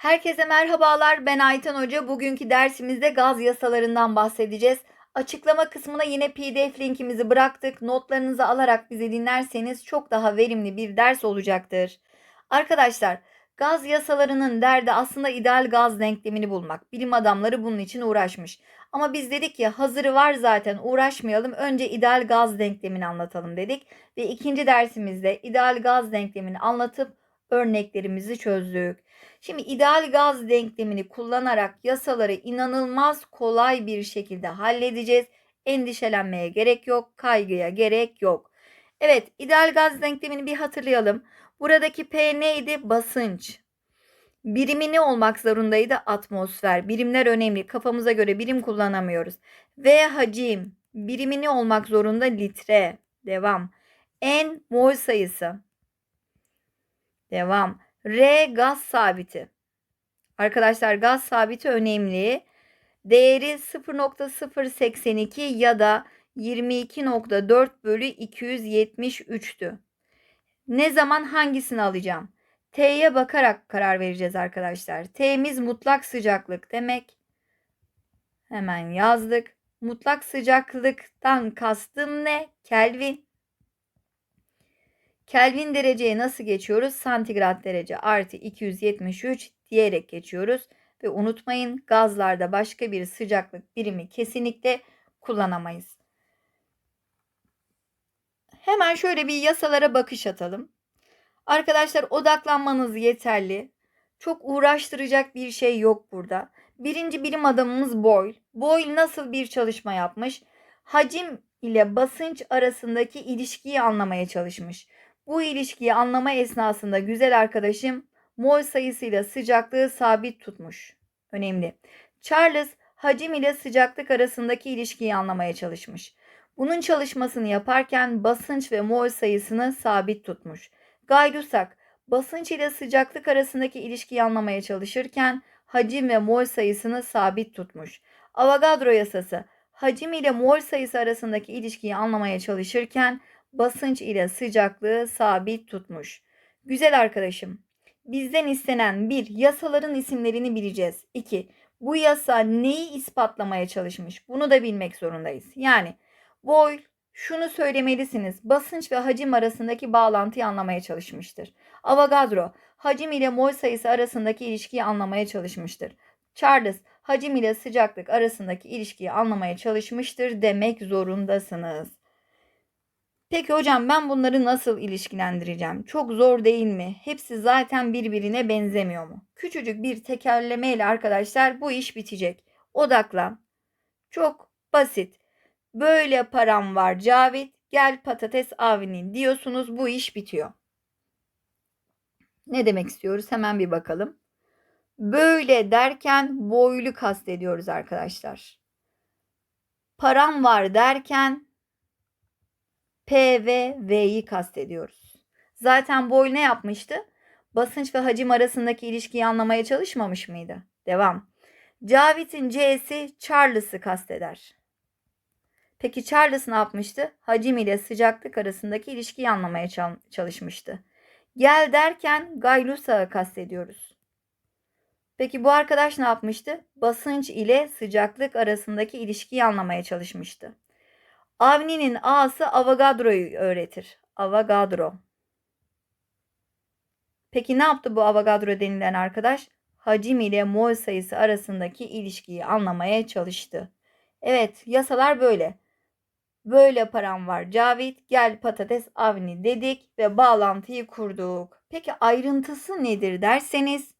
Herkese merhabalar. Ben Ayten Hoca. Bugünkü dersimizde gaz yasalarından bahsedeceğiz. Açıklama kısmına yine PDF linkimizi bıraktık. Notlarınızı alarak bizi dinlerseniz çok daha verimli bir ders olacaktır. Arkadaşlar, gaz yasalarının derdi aslında ideal gaz denklemini bulmak. Bilim adamları bunun için uğraşmış. Ama biz dedik ki hazırı var zaten uğraşmayalım. Önce ideal gaz denklemini anlatalım dedik ve ikinci dersimizde ideal gaz denklemini anlatıp örneklerimizi çözdük. Şimdi ideal gaz denklemini kullanarak yasaları inanılmaz kolay bir şekilde halledeceğiz. Endişelenmeye gerek yok, kaygıya gerek yok. Evet, ideal gaz denklemini bir hatırlayalım. Buradaki P neydi? Basınç. Birimi ne olmak zorundaydı? Atmosfer. Birimler önemli. Kafamıza göre birim kullanamıyoruz. V hacim. Birimi ne olmak zorunda? Litre. Devam. N mol sayısı. Devam. R gaz sabiti. Arkadaşlar gaz sabiti önemli. Değeri 0.082 ya da 22.4 bölü 273'tü. Ne zaman hangisini alacağım? T'ye bakarak karar vereceğiz arkadaşlar. T'miz mutlak sıcaklık demek. Hemen yazdık. Mutlak sıcaklıktan kastım ne? Kelvin. Kelvin dereceye nasıl geçiyoruz? Santigrat derece artı 273 diyerek geçiyoruz. Ve unutmayın gazlarda başka bir sıcaklık birimi kesinlikle kullanamayız. Hemen şöyle bir yasalara bakış atalım. Arkadaşlar odaklanmanız yeterli. Çok uğraştıracak bir şey yok burada. Birinci bilim adamımız Boyle. Boyle nasıl bir çalışma yapmış? Hacim ile basınç arasındaki ilişkiyi anlamaya çalışmış. Bu ilişkiyi anlama esnasında güzel arkadaşım mol sayısıyla sıcaklığı sabit tutmuş. Önemli. Charles hacim ile sıcaklık arasındaki ilişkiyi anlamaya çalışmış. Bunun çalışmasını yaparken basınç ve mol sayısını sabit tutmuş. Guy Lussac basınç ile sıcaklık arasındaki ilişkiyi anlamaya çalışırken hacim ve mol sayısını sabit tutmuş. Avogadro yasası hacim ile mol sayısı arasındaki ilişkiyi anlamaya çalışırken basınç ile sıcaklığı sabit tutmuş. Güzel arkadaşım. Bizden istenen bir yasaların isimlerini bileceğiz. 2. Bu yasa neyi ispatlamaya çalışmış? Bunu da bilmek zorundayız. Yani Boyle şunu söylemelisiniz. Basınç ve hacim arasındaki bağlantıyı anlamaya çalışmıştır. Avogadro hacim ile mol sayısı arasındaki ilişkiyi anlamaya çalışmıştır. Charles hacim ile sıcaklık arasındaki ilişkiyi anlamaya çalışmıştır demek zorundasınız. Peki hocam ben bunları nasıl ilişkilendireceğim? Çok zor değil mi? Hepsi zaten birbirine benzemiyor mu? Küçücük bir tekerlemeyle arkadaşlar bu iş bitecek. Odaklan. Çok basit. Böyle param var Cavit. Gel patates avinin diyorsunuz bu iş bitiyor. Ne demek istiyoruz? Hemen bir bakalım. Böyle derken boylu kastediyoruz arkadaşlar. Param var derken P ve V'yi kastediyoruz. Zaten Boyle ne yapmıştı? Basınç ve hacim arasındaki ilişkiyi anlamaya çalışmamış mıydı? Devam. Cavit'in C'si Charles'ı kasteder. Peki Charles ne yapmıştı? Hacim ile sıcaklık arasındaki ilişkiyi anlamaya çalışmıştı. Gel derken Guy Lussac'ı kastediyoruz. Peki bu arkadaş ne yapmıştı? Basınç ile sıcaklık arasındaki ilişkiyi anlamaya çalışmıştı. Avni'nin A'sı Avogadro'yu öğretir. Avogadro. Peki ne yaptı bu Avogadro denilen arkadaş? Hacim ile mol sayısı arasındaki ilişkiyi anlamaya çalıştı. Evet, yasalar böyle. Böyle param var Cavit, gel patates avni dedik ve bağlantıyı kurduk. Peki ayrıntısı nedir derseniz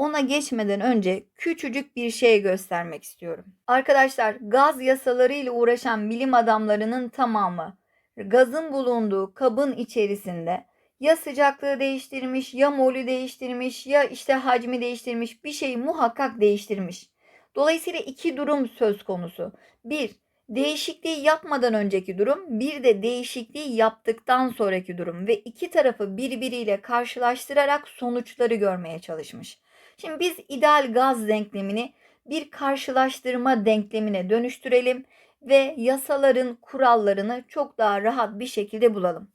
ona geçmeden önce küçücük bir şey göstermek istiyorum. Arkadaşlar gaz yasaları ile uğraşan bilim adamlarının tamamı gazın bulunduğu kabın içerisinde ya sıcaklığı değiştirmiş, ya molü değiştirmiş, ya işte hacmi değiştirmiş bir şeyi muhakkak değiştirmiş. Dolayısıyla iki durum söz konusu. Bir, değişikliği yapmadan önceki durum, bir de değişikliği yaptıktan sonraki durum ve iki tarafı birbiriyle karşılaştırarak sonuçları görmeye çalışmış. Şimdi biz ideal gaz denklemini bir karşılaştırma denklemine dönüştürelim ve yasaların kurallarını çok daha rahat bir şekilde bulalım.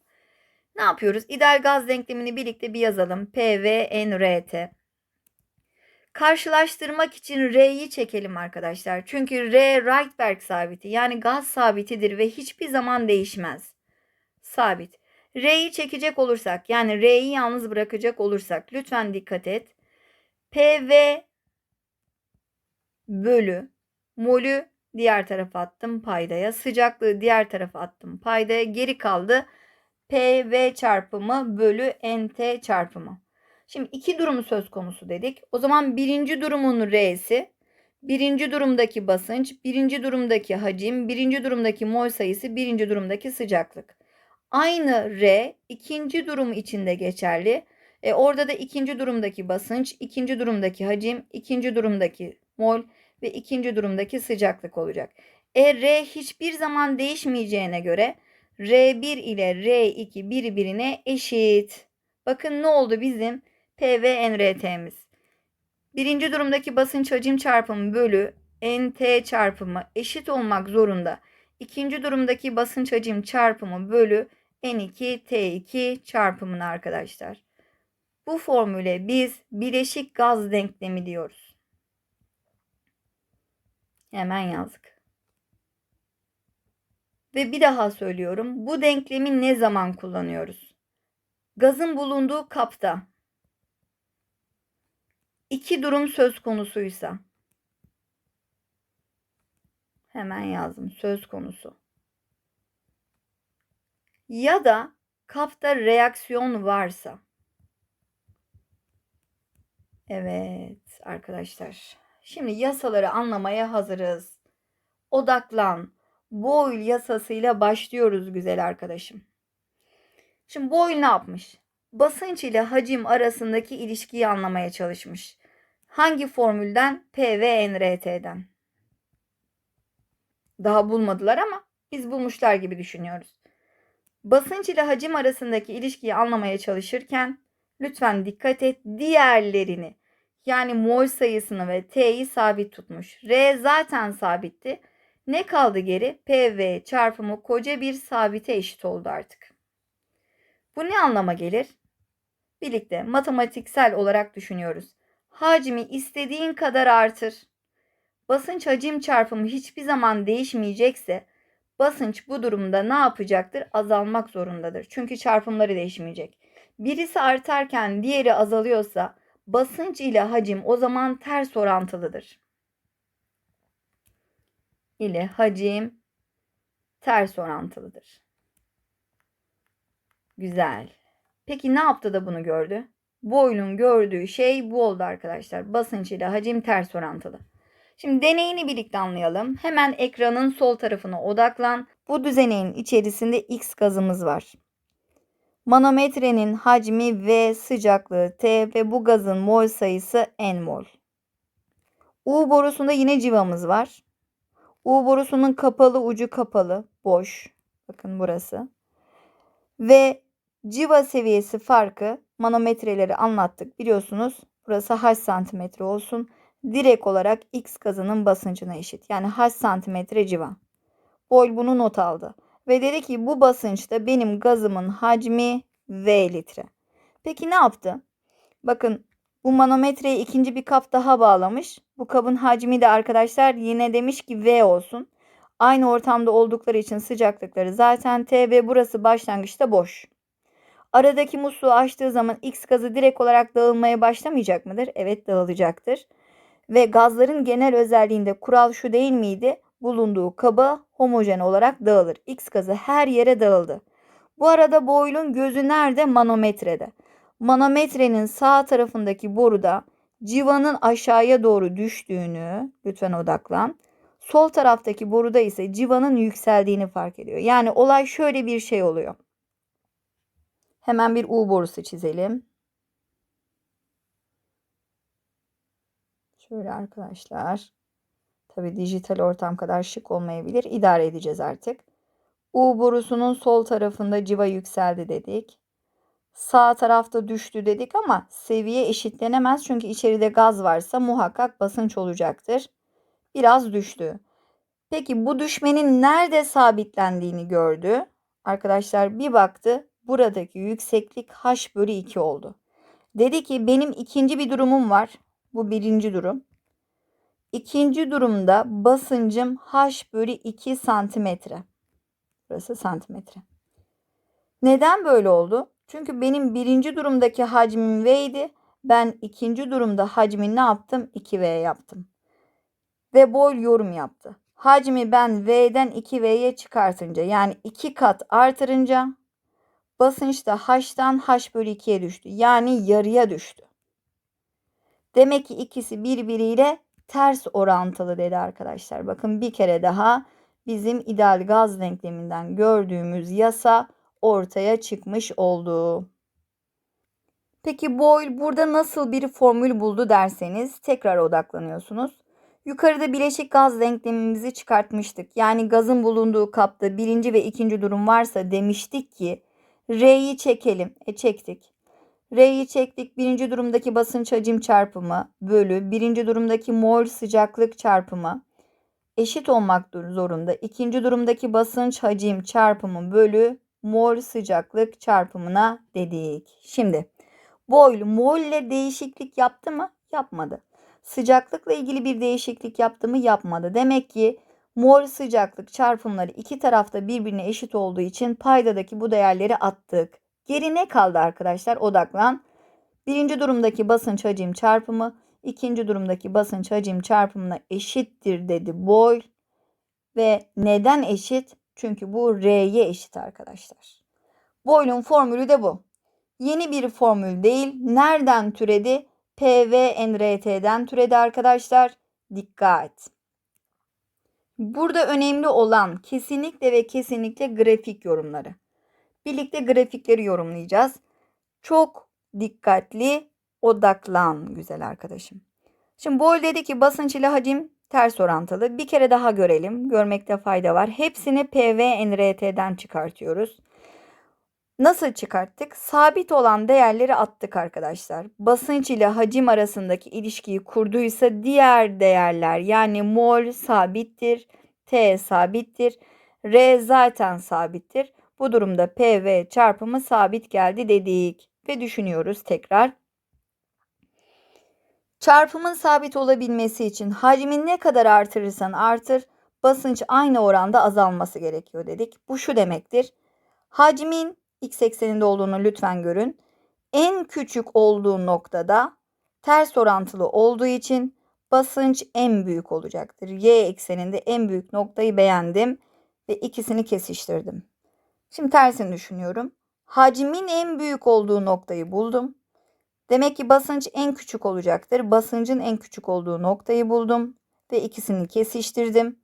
Ne yapıyoruz? İdeal gaz denklemini birlikte bir yazalım. P, V, N, R, T. Karşılaştırmak için R'yi çekelim arkadaşlar. Çünkü R Rydberg sabiti yani gaz sabitidir ve hiçbir zaman değişmez. Sabit. R'yi çekecek olursak yani R'yi yalnız bırakacak olursak lütfen dikkat et. PV bölü molü diğer tarafa attım paydaya. Sıcaklığı diğer tarafa attım paydaya. Geri kaldı PV çarpımı bölü NT çarpımı. Şimdi iki durumu söz konusu dedik. O zaman birinci durumun R'si, birinci durumdaki basınç, birinci durumdaki hacim, birinci durumdaki mol sayısı, birinci durumdaki sıcaklık. Aynı R ikinci durum içinde geçerli. E orada da ikinci durumdaki basınç, ikinci durumdaki hacim, ikinci durumdaki mol ve ikinci durumdaki sıcaklık olacak. E R hiçbir zaman değişmeyeceğine göre R1 ile R2 birbirine eşit. Bakın ne oldu bizim PV NRT'miz. Birinci durumdaki basınç hacim çarpımı bölü NT çarpımı eşit olmak zorunda. İkinci durumdaki basınç hacim çarpımı bölü N2 T2 çarpımını arkadaşlar. Bu formüle biz bileşik gaz denklemi diyoruz. Hemen yazdık. Ve bir daha söylüyorum. Bu denklemi ne zaman kullanıyoruz? Gazın bulunduğu kapta iki durum söz konusuysa hemen yazdım söz konusu. Ya da kapta reaksiyon varsa. Evet arkadaşlar. Şimdi yasaları anlamaya hazırız. Odaklan. Boyle yasasıyla başlıyoruz güzel arkadaşım. Şimdi Boyle ne yapmış? Basınç ile hacim arasındaki ilişkiyi anlamaya çalışmış. Hangi formülden? P ve NRT'den. Daha bulmadılar ama biz bulmuşlar gibi düşünüyoruz. Basınç ile hacim arasındaki ilişkiyi anlamaya çalışırken lütfen dikkat et diğerlerini yani mol sayısını ve T'yi sabit tutmuş. R zaten sabitti. Ne kaldı geri? PV çarpımı koca bir sabite eşit oldu artık. Bu ne anlama gelir? Birlikte matematiksel olarak düşünüyoruz. Hacmi istediğin kadar artır. Basınç hacim çarpımı hiçbir zaman değişmeyecekse basınç bu durumda ne yapacaktır? Azalmak zorundadır. Çünkü çarpımları değişmeyecek. Birisi artarken diğeri azalıyorsa basınç ile hacim o zaman ters orantılıdır. ile hacim ters orantılıdır. Güzel. Peki ne yaptı da bunu gördü? Boyle'un gördüğü şey bu oldu arkadaşlar. Basınç ile hacim ters orantılı. Şimdi deneyini birlikte anlayalım. Hemen ekranın sol tarafına odaklan. Bu düzeneğin içerisinde X gazımız var. Manometrenin hacmi V, sıcaklığı T ve bu gazın mol sayısı N mol. U borusunda yine civamız var. U borusunun kapalı ucu kapalı, boş. Bakın burası. Ve civa seviyesi farkı manometreleri anlattık biliyorsunuz. Burası h santimetre olsun. Direkt olarak X gazının basıncına eşit. Yani h santimetre civa. Boyle bunu not aldı. Ve dedi ki bu basınçta benim gazımın hacmi V litre. Peki ne yaptı? Bakın bu manometreye ikinci bir kap daha bağlamış. Bu kabın hacmi de arkadaşlar yine demiş ki V olsun. Aynı ortamda oldukları için sıcaklıkları zaten T ve burası başlangıçta boş. Aradaki musluğu açtığı zaman X gazı direkt olarak dağılmaya başlamayacak mıdır? Evet dağılacaktır. Ve gazların genel özelliğinde kural şu değil miydi? Bulunduğu kaba homojen olarak dağılır. X gazı her yere dağıldı. Bu arada Boyle'un gözü nerede? Manometrede. Manometrenin sağ tarafındaki boruda civanın aşağıya doğru düştüğünü lütfen odaklan. Sol taraftaki boruda ise civanın yükseldiğini fark ediyor. Yani olay şöyle bir şey oluyor. Hemen bir U borusu çizelim. Şöyle arkadaşlar. Tabi dijital ortam kadar şık olmayabilir. İdare edeceğiz artık. U borusunun sol tarafında civa yükseldi dedik. Sağ tarafta düştü dedik ama seviye eşitlenemez. Çünkü içeride gaz varsa muhakkak basınç olacaktır. Biraz düştü. Peki bu düşmenin nerede sabitlendiğini gördü. Arkadaşlar bir baktı buradaki yükseklik h bölü 2 oldu. Dedi ki benim ikinci bir durumum var. Bu birinci durum. İkinci durumda basıncım H bölü 2 santimetre. Burası santimetre. Neden böyle oldu? Çünkü benim birinci durumdaki hacmim V idi. Ben ikinci durumda hacmi ne yaptım? 2V yaptım. Ve boy yorum yaptı. Hacmi ben V'den 2V'ye çıkartınca yani 2 kat artırınca basınç da H'tan H bölü 2'ye düştü. Yani yarıya düştü. Demek ki ikisi birbiriyle ters orantılı dedi arkadaşlar. Bakın bir kere daha bizim ideal gaz denkleminden gördüğümüz yasa ortaya çıkmış oldu. Peki Boyle burada nasıl bir formül buldu derseniz tekrar odaklanıyorsunuz. Yukarıda bileşik gaz denklemimizi çıkartmıştık. Yani gazın bulunduğu kapta birinci ve ikinci durum varsa demiştik ki R'yi çekelim. E çektik. R'yi çektik. Birinci durumdaki basınç hacim çarpımı bölü birinci durumdaki mol sıcaklık çarpımı eşit olmak zorunda. İkinci durumdaki basınç hacim çarpımı bölü mol sıcaklık çarpımına dedik. Şimdi Boyle mol ile değişiklik yaptı mı? Yapmadı. Sıcaklıkla ilgili bir değişiklik yaptı mı? Yapmadı. Demek ki mol sıcaklık çarpımları iki tarafta birbirine eşit olduğu için paydadaki bu değerleri attık. Geri ne kaldı arkadaşlar? Odaklan. Birinci durumdaki basınç hacim çarpımı ikinci durumdaki basınç hacim çarpımına eşittir dedi Boyle. Ve neden eşit? Çünkü bu R'ye eşit arkadaşlar. Boyle'un formülü de bu. Yeni bir formül değil. Nereden türedi? PV-NRT'den türedi arkadaşlar. Dikkat. Burada önemli olan kesinlikle ve kesinlikle grafik yorumları. Birlikte grafikleri yorumlayacağız. Çok dikkatli odaklan güzel arkadaşım. Şimdi Boyle dedi ki basınç ile hacim ters orantılı. Bir kere daha görelim. Görmekte fayda var. Hepsini PV-NRT'den çıkartıyoruz. Nasıl çıkarttık? Sabit olan değerleri attık arkadaşlar. Basınç ile hacim arasındaki ilişkiyi kurduysa diğer değerler yani mol sabittir, T sabittir, R zaten sabittir. Bu durumda PV çarpımı sabit geldi dedik ve düşünüyoruz tekrar. Çarpımın sabit olabilmesi için hacmin ne kadar artırırsan artır basınç aynı oranda azalması gerekiyor dedik. Bu şu demektir. Hacmin x ekseninde olduğunu lütfen görün. En küçük olduğu noktada ters orantılı olduğu için basınç en büyük olacaktır. Y ekseninde en büyük noktayı beğendim ve ikisini kesiştirdim. Şimdi tersini düşünüyorum. Hacmin en büyük olduğu noktayı buldum. Demek ki basınç en küçük olacaktır. Basıncın en küçük olduğu noktayı buldum ve ikisini kesiştirdim.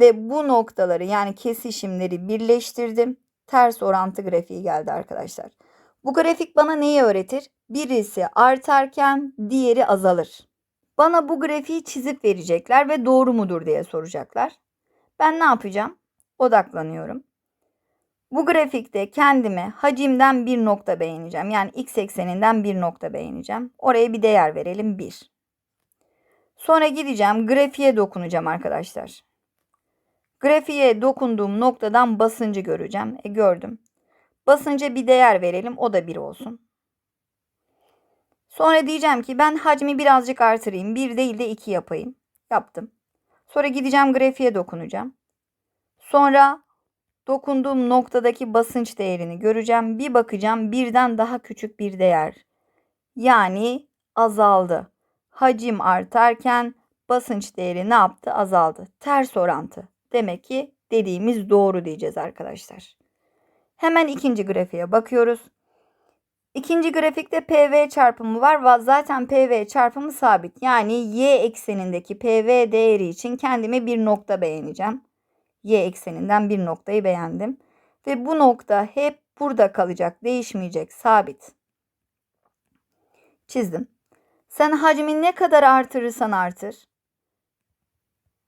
Ve bu noktaları yani kesişimleri birleştirdim ters orantı grafiği geldi arkadaşlar. Bu grafik bana neyi öğretir? Birisi artarken diğeri azalır. Bana bu grafiği çizip verecekler ve doğru mudur diye soracaklar. Ben ne yapacağım? Odaklanıyorum. Bu grafikte kendime hacimden bir nokta beğeneceğim. Yani x ekseninden bir nokta beğeneceğim. Oraya bir değer verelim 1. Sonra gideceğim grafiğe dokunacağım arkadaşlar. Grafiğe dokunduğum noktadan basıncı göreceğim. E gördüm. Basınca bir değer verelim. O da 1 olsun. Sonra diyeceğim ki ben hacmi birazcık artırayım. 1 değil de 2 yapayım. Yaptım. Sonra gideceğim grafiğe dokunacağım. Sonra dokunduğum noktadaki basınç değerini göreceğim. Bir bakacağım birden daha küçük bir değer. Yani azaldı. Hacim artarken basınç değeri ne yaptı? Azaldı. Ters orantı. Demek ki dediğimiz doğru diyeceğiz arkadaşlar. Hemen ikinci grafiğe bakıyoruz. İkinci grafikte PV çarpımı var. Zaten PV çarpımı sabit. Yani y eksenindeki PV değeri için kendime bir nokta beğeneceğim. Y ekseninden bir noktayı beğendim. Ve bu nokta hep burada kalacak. Değişmeyecek. Sabit. Çizdim. Sen hacmi ne kadar artırırsan artır.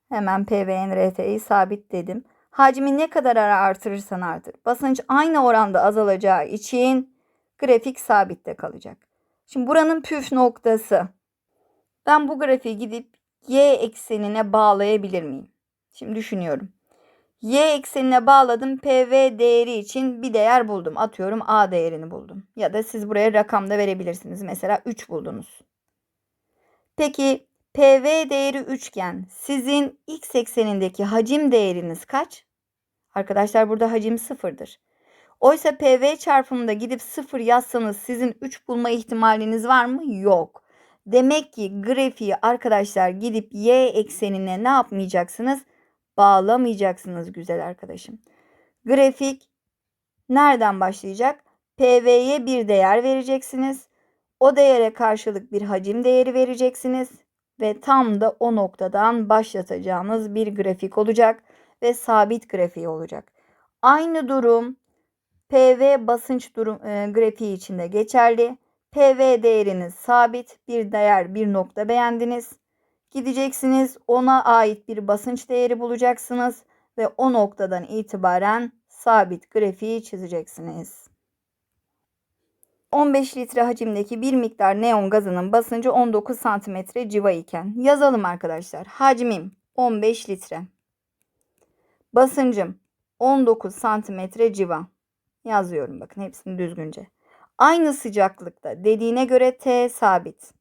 Hemen PVNRT'yi sabit dedim. Hacmi ne kadar artırırsan artır. Basınç aynı oranda azalacağı için grafik sabitte kalacak. Şimdi buranın püf noktası. Ben bu grafiği gidip y eksenine bağlayabilir miyim? Şimdi düşünüyorum. Y eksenine bağladım. PV değeri için bir değer buldum. Atıyorum A değerini buldum. Ya da siz buraya rakam da verebilirsiniz. Mesela 3 buldunuz. Peki PV değeri üçgen. Sizin x eksenindeki hacim değeriniz kaç? Arkadaşlar burada hacim sıfırdır. Oysa PV çarpımında gidip sıfır yazsanız sizin 3 bulma ihtimaliniz var mı? Yok. Demek ki grafiği arkadaşlar gidip y eksenine ne yapmayacaksınız? Bağlamayacaksınız güzel arkadaşım. Grafik nereden başlayacak? PV'ye bir değer vereceksiniz. O değere karşılık bir hacim değeri vereceksiniz ve tam da o noktadan başlatacağınız bir grafik olacak ve sabit grafiği olacak. Aynı durum PV basınç durum e, grafiği içinde geçerli. PV değeriniz sabit, bir değer, bir nokta beğendiniz. Gideceksiniz, ona ait bir basınç değeri bulacaksınız ve o noktadan itibaren sabit grafiği çizeceksiniz. 15 litre hacimdeki bir miktar neon gazının basıncı 19 santimetre civa iken yazalım arkadaşlar. Hacmim 15 litre. Basıncım 19 santimetre civa. Yazıyorum bakın hepsini düzgünce. Aynı sıcaklıkta dediğine göre T sabit.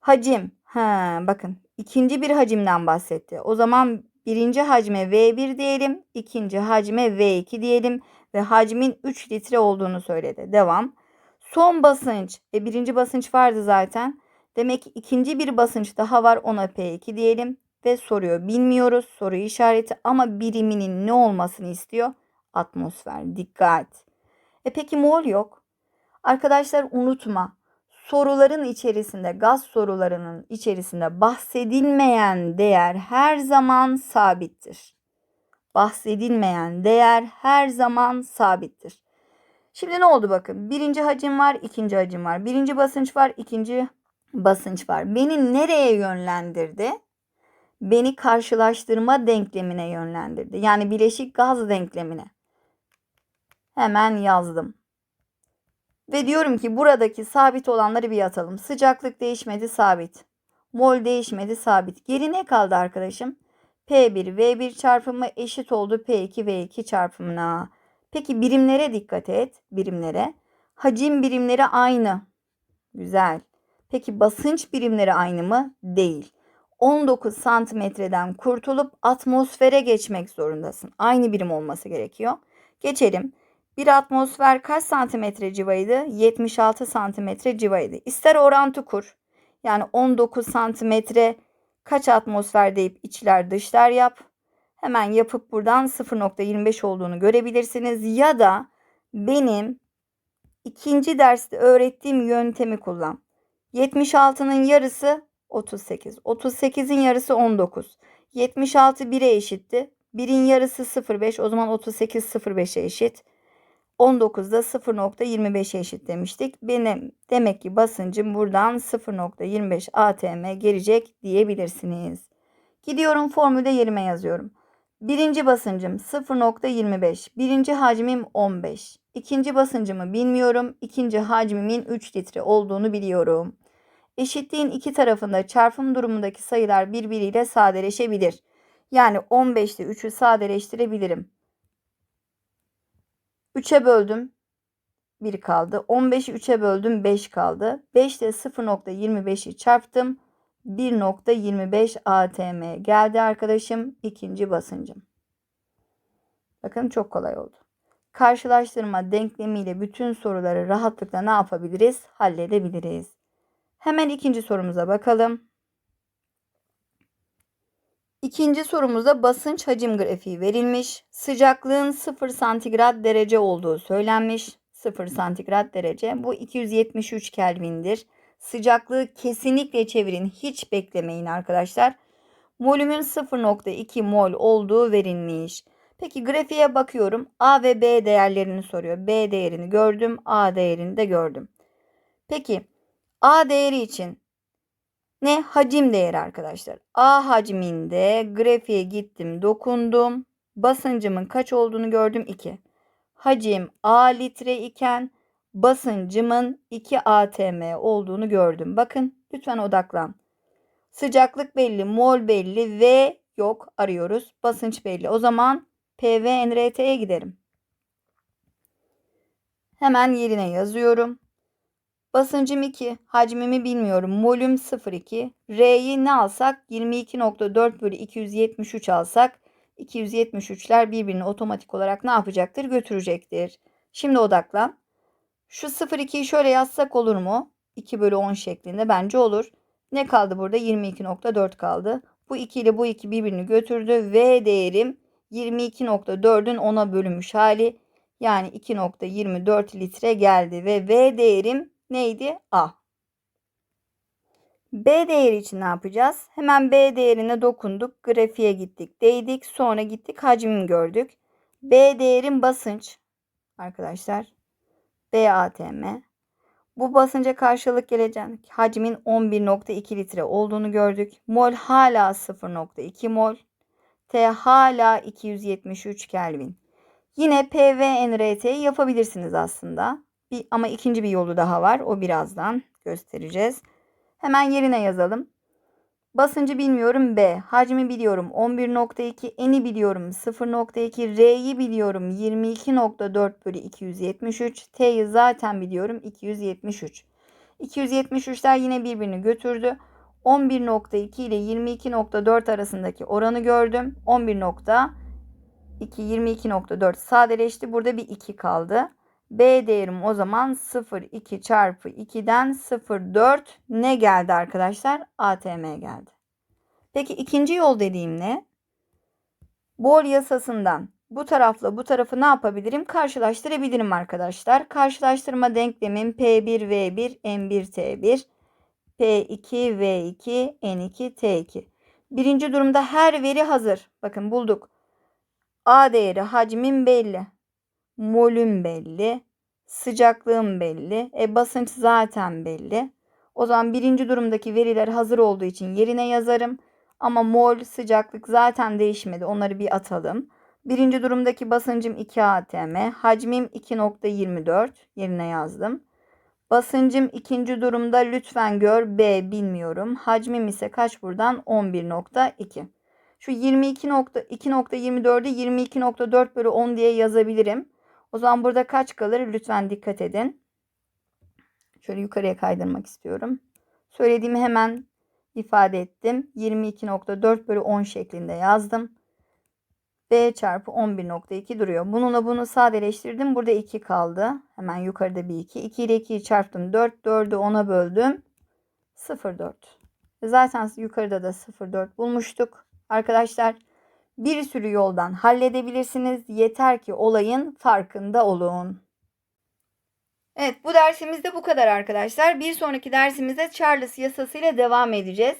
Hacim. Ha, bakın ikinci bir hacimden bahsetti. O zaman birinci hacme V1 diyelim. ikinci hacme V2 diyelim. Ve hacmin 3 litre olduğunu söyledi. Devam. Son basınç. E, birinci basınç vardı zaten. Demek ki ikinci bir basınç daha var. Ona P2 diyelim. Ve soruyor. Bilmiyoruz soru işareti ama biriminin ne olmasını istiyor? Atmosfer. Dikkat. E peki mol yok. Arkadaşlar unutma. Soruların içerisinde, gaz sorularının içerisinde bahsedilmeyen değer her zaman sabittir. Bahsedilmeyen değer her zaman sabittir. Şimdi ne oldu bakın. Birinci hacim var, ikinci hacim var. Birinci basınç var, ikinci basınç var. Beni nereye yönlendirdi? Beni karşılaştırma denklemine yönlendirdi. Yani bileşik gaz denklemine. Hemen yazdım. Ve diyorum ki buradaki sabit olanları bir atalım. Sıcaklık değişmedi sabit. Mol değişmedi sabit. Geri ne kaldı arkadaşım? P1 V1 çarpımı eşit oldu P2 V2 çarpımına. Peki birimlere dikkat et. Birimlere. Hacim birimleri aynı. Güzel. Peki basınç birimleri aynı mı? Değil. 19 santimetreden kurtulup atmosfere geçmek zorundasın. Aynı birim olması gerekiyor. Geçelim. Bir atmosfer kaç santimetre civaydı? 76 santimetre civaydı. İster orantı kur. Yani 19 santimetre kaç atmosfer deyip içler dışlar yap. Hemen yapıp buradan 0.25 olduğunu görebilirsiniz. Ya da benim ikinci derste öğrettiğim yöntemi kullan. 76'nın yarısı 38. 38'in yarısı 19. 76 1'e eşitti. 1'in yarısı 0.5. O zaman 38 0.5'e eşit. 19'da 0.25'e eşit demiştik. Benim demek ki basıncım buradan 0.25 atm gelecek diyebilirsiniz. Gidiyorum formülde yerime yazıyorum. Birinci basıncım 0.25. Birinci hacmim 15. İkinci basıncımı bilmiyorum. İkinci hacmimin 3 litre olduğunu biliyorum. Eşitliğin iki tarafında çarpım durumundaki sayılar birbiriyle sadeleşebilir. Yani 15'te 3'ü sadeleştirebilirim. 3'e böldüm. 1 kaldı. 15'i 3'e böldüm. 5 kaldı. 5 ile 0.25'i çarptım. 1.25 atm geldi arkadaşım. ikinci basıncım. Bakın çok kolay oldu. Karşılaştırma denklemiyle bütün soruları rahatlıkla ne yapabiliriz? Halledebiliriz. Hemen ikinci sorumuza bakalım. İkinci sorumuzda basınç hacim grafiği verilmiş. Sıcaklığın 0 santigrat derece olduğu söylenmiş. 0 santigrat derece. Bu 273 Kelvin'dir. Sıcaklığı kesinlikle çevirin. Hiç beklemeyin arkadaşlar. Molümün 0.2 mol olduğu verilmiş. Peki grafiğe bakıyorum. A ve B değerlerini soruyor. B değerini gördüm. A değerini de gördüm. Peki A değeri için ne? Hacim değeri arkadaşlar. A hacminde grafiğe gittim, dokundum. Basıncımın kaç olduğunu gördüm 2. Hacim A litre iken basıncımın 2 atm olduğunu gördüm. Bakın lütfen odaklan. Sıcaklık belli, mol belli ve yok arıyoruz. Basınç belli. O zaman PV NRT'ye giderim. Hemen yerine yazıyorum. Basıncım 2. Hacmimi bilmiyorum. Molüm 0,2. R'yi ne alsak? 22.4 bölü 273 alsak 273'ler birbirini otomatik olarak ne yapacaktır? Götürecektir. Şimdi odaklan. Şu 0,2'yi şöyle yazsak olur mu? 2 bölü 10 şeklinde bence olur. Ne kaldı burada? 22.4 kaldı. Bu 2 ile bu 2 birbirini götürdü. V değerim 22.4'ün 10'a bölünmüş hali. Yani 2.24 litre geldi ve V değerim neydi? A. B değeri için ne yapacağız? Hemen B değerine dokunduk. Grafiğe gittik. Değdik. Sonra gittik. Hacmini gördük. B değerim basınç. Arkadaşlar. B ATM. Bu basınca karşılık gelecek hacmin 11.2 litre olduğunu gördük. Mol hala 0.2 mol. T hala 273 Kelvin. Yine P ve NRT'yi yapabilirsiniz aslında. Bir, ama ikinci bir yolu daha var. O birazdan göstereceğiz. Hemen yerine yazalım. Basıncı bilmiyorum B. Hacmi biliyorum 11.2. Eni biliyorum 0.2. R'yi biliyorum 22.4 bölü 273. T'yi zaten biliyorum 273. 273'ler yine birbirini götürdü. 11.2 ile 22.4 arasındaki oranı gördüm. 11.2 22.4 sadeleşti. Burada bir 2 kaldı. B değerim o zaman 0,2 çarpı 2'den 0,4 ne geldi arkadaşlar? ATM geldi. Peki ikinci yol dediğim ne? Bohr yasasından bu tarafla bu tarafı ne yapabilirim? Karşılaştırabilirim arkadaşlar. Karşılaştırma denklemim P1V1 M1T1 P2V2 N2T2. Birinci durumda her veri hazır. Bakın bulduk. A değeri hacmin belli. Molüm belli. Sıcaklığım belli. E basınç zaten belli. O zaman birinci durumdaki veriler hazır olduğu için yerine yazarım. Ama mol, sıcaklık zaten değişmedi. Onları bir atalım. Birinci durumdaki basıncım 2 atm. Hacmim 2.24. Yerine yazdım. Basıncım ikinci durumda lütfen gör B bilmiyorum. Hacmim ise kaç buradan? 11.2. Şu 22.2.24'ü 22.4 bölü 10 diye yazabilirim. O zaman burada kaç kalır? Lütfen dikkat edin. Şöyle yukarıya kaydırmak istiyorum. Söylediğimi hemen ifade ettim. 22.4 bölü 10 şeklinde yazdım. B çarpı 11.2 duruyor. Bununla bunu sadeleştirdim. Burada 2 kaldı. Hemen yukarıda bir 2. 2 ile 2'yi çarptım. 4. 4'ü 10'a böldüm. 0.4. Zaten yukarıda da 0.4 bulmuştuk. Arkadaşlar bir sürü yoldan halledebilirsiniz. Yeter ki olayın farkında olun. Evet bu dersimizde bu kadar arkadaşlar. Bir sonraki dersimizde Charles yasasıyla devam edeceğiz.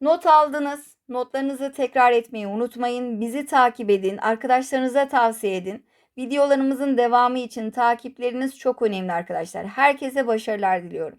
Not aldınız. Notlarınızı tekrar etmeyi unutmayın. Bizi takip edin. Arkadaşlarınıza tavsiye edin. Videolarımızın devamı için takipleriniz çok önemli arkadaşlar. Herkese başarılar diliyorum.